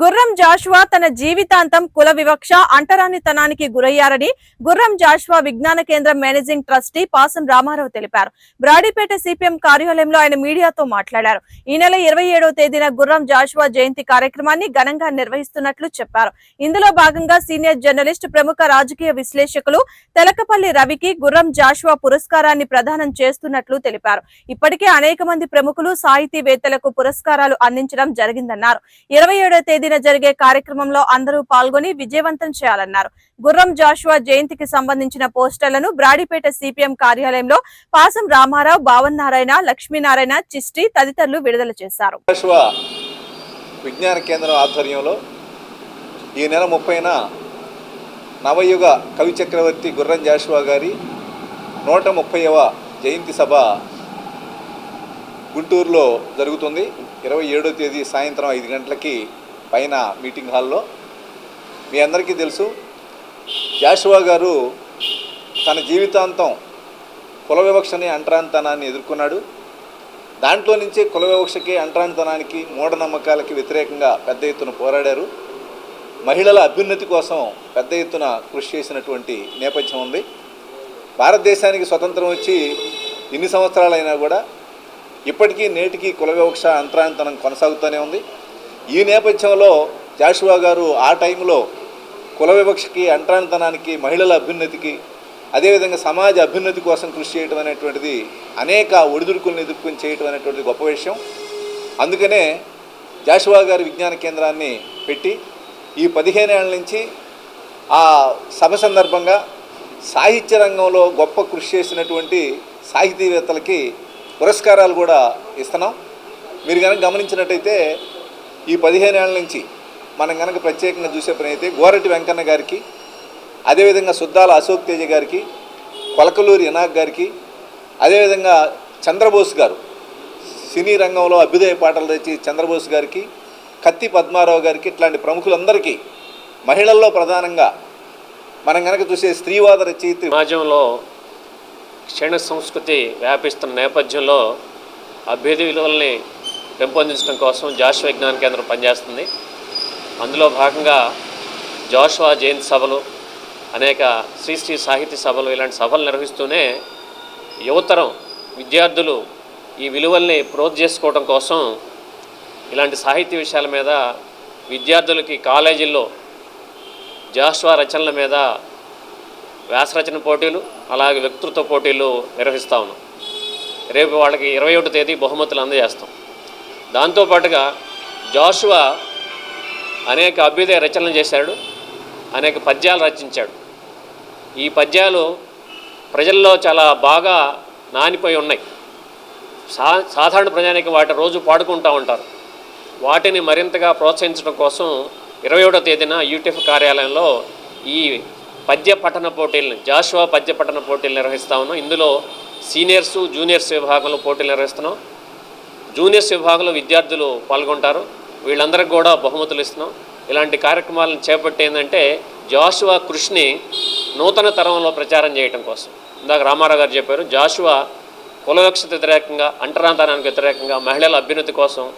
గుర్రం జాషువా తన జీవితాంతం కుల వివక్ష అంటరానితనానికి గురయ్యారని గుర్రం జాషువా విజ్ఞాన కేంద్రం మేనేజింగ్ ట్రస్టీ పాసం రామారావు తెలిపారు. బ్రాడీపేట సిపిఎం కార్యాలయంలో ఆయన మీడియాతో మాట్లాడారు. ఈ నెల ఇరవై ఏడవ తేదీన గుర్రం జాషువా జయంతి కార్యక్రమాన్ని ఘనంగా నిర్వహిస్తున్నట్లు చెప్పారు. ఇందులో భాగంగా సీనియర్ జర్నలిస్ట్ ప్రముఖ రాజకీయ విశ్లేషకులు తెలకపల్లి రవికి గుర్రం జాషువా పురస్కారాన్ని ప్రదానం చేస్తున్నట్లు తెలిపారు. ఇప్పటికే అనేక మంది ప్రముఖులు సాహితీవేత్తలకు పురస్కారాలు అందించడం జరిగిందన్నారు. ఇరవై తేదీ తేదీన జరిగే కార్యక్రమంలో అందరూ పాల్గొని విజయవంతం చేయాలన్నారు. గుర్రం జాషువా జయంతికి సంబంధించిన పోస్టర్లను బ్రాడీపేట సిపిఎం కార్యాలయంలో పాసం రామారావు భావన్ నారాయణ లక్ష్మీనారాయణ చిష్టి తదితరులు విడుదల చేశారు. విజ్ఞాన కేంద్రం ఆధ్వర్యంలో ఈ నెల ముప్పైన నవయుగ కవి చక్రవర్తి గుర్రం జాషువా గారి నూట ముప్పైవ జయంతి సభ గుంటూరులో జరుగుతుంది. ఇరవై ఏడో తేదీ సాయంత్రం ఐదు గంటలకి పైన మీటింగ్ హాల్లో. మీ అందరికీ తెలుసు జాషువా గారు తన జీవితాంతం కుల వివక్షని అంటరానితనాన్ని ఎదుర్కొన్నాడు. దాంట్లో నుంచే కుల వివక్షకి అంటరానితనానికి మూఢనమ్మకాలకి వ్యతిరేకంగా పెద్ద ఎత్తున పోరాడారు. మహిళల అభ్యున్నతి కోసం పెద్ద ఎత్తున కృషి చేసినటువంటి నేపథ్యం ఉంది. భారతదేశానికి స్వతంత్రం వచ్చి ఇన్ని సంవత్సరాలైనా కూడా ఇప్పటికీ నేటికి కుల వివక్ష అంతరాంతరం కొనసాగుతూనే ఉంది. ఈ నేపథ్యంలో జాషువా గారు ఆ టైంలో కుల వివక్షకి అంటరానితనానికి మహిళల అభ్యున్నతికి అదేవిధంగా సమాజ అభ్యున్నతి కోసం కృషి చేయడం అనేటువంటిది అనేక ఒడిదుడుకులను ఎదుర్కొని చేయటం అనేటువంటిది గొప్ప విషయం. అందుకనే జాషువా గారి విజ్ఞాన కేంద్రాన్ని పెట్టి ఈ పదిహేనేళ్ళ నుంచి ఆ సభ సందర్భంగా సాహిత్య రంగంలో గొప్ప కృషి చేసినటువంటి సాహితీవేత్తలకి పురస్కారాలు కూడా ఇస్తున్నాం. మీరు కనుక గమనించినట్టయితే ఈ పదిహేనేళ్ళ నుంచి మనం కనుక ప్రత్యేకంగా చూసే పని అయితే గోరటి వెంకన్న గారికి అదేవిధంగా సుద్దాల అశోక్ తేజ గారికి కొలకలూరి ఇనాక్ గారికి అదేవిధంగా చంద్రబోస్ గారు సినీ రంగంలో అభ్యుదయ పాటలు తెచ్చి చంద్రబోస్ గారికి కత్తి పద్మారావు గారికి ఇట్లాంటి ప్రముఖులందరికీ మహిళల్లో ప్రధానంగా మనం కనుక చూసే స్త్రీవాద రచయిత సమాజంలో క్షణ సంస్కృతి వ్యాపిస్తున్న నేపథ్యంలో అభ్యుదయ విలువల్ని పెంపొందించడం కోసం జాష్ విజ్ఞాన కేంద్రం పనిచేస్తుంది. అందులో భాగంగా జాషువా జయంతి సభలు అనేక శ్రీశ్రీ సాహిత్య సభలు ఇలాంటి సభలు నిర్వహిస్తూనే యువతరం విద్యార్థులు ఈ విలువల్ని ప్రోత్ చేసుకోవడం కోసం ఇలాంటి సాహిత్య విషయాల మీద విద్యార్థులకి కాలేజీల్లో జాషువా రచనల మీద వ్యాసరచన పోటీలు అలాగే వ్యక్తృత్వ పోటీలు నిర్వహిస్తా ఉన్నాం. రేపు వాళ్ళకి ఇరవై ఒకటో తేదీ బహుమతులు అందజేస్తాం. దాంతోపాటుగా జాషువా అనేక అభ్యుదయ రచనలు చేశాడు అనేక పద్యాలు రచించాడు. ఈ పద్యాలు ప్రజల్లో చాలా బాగా నానిపోయి ఉన్నాయి. సా సాధారణ ప్రజానికి వాటి రోజు పాడుకుంటూ ఉంటారు. వాటిని మరింతగా ప్రోత్సహించడం కోసం ఇరవై ఏడో తేదీన యూటీఎఫ్ కార్యాలయంలో ఈ పద్య పఠన పోటీలను జాషువా పద్య పఠన పోటీలు నిర్వహిస్తా ఉన్నాం. ఇందులో సీనియర్స్ జూనియర్స్ విభాగంలో పోటీలు నిర్వహిస్తున్నాం. జూనియర్స్ విభాగంలో విద్యార్థులు పాల్గొంటారు. వీళ్ళందరికీ కూడా బహుమతులు ఇస్తున్నాం. ఇలాంటి కార్యక్రమాలను చేపట్టేందంటే జాషువా కృషిని నూతన తరంలో ప్రచారం చేయడం కోసం. ఇందాక రామారావు గారు చెప్పారు జాషువా కులవక్షత వ్యతిరేకంగా అంటరాంతరానికి వ్యతిరేకంగా మహిళల అభ్యున్నతి కోసం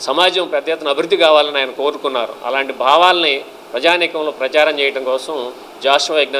సమాజం పెద్ద ఎత్తున అభివృద్ధి కావాలని ఆయన కోరుకున్నారు. అలాంటి భావాల్ని ప్రజానీకంలో ప్రచారం చేయడం కోసం జాషువా యజ్ఞ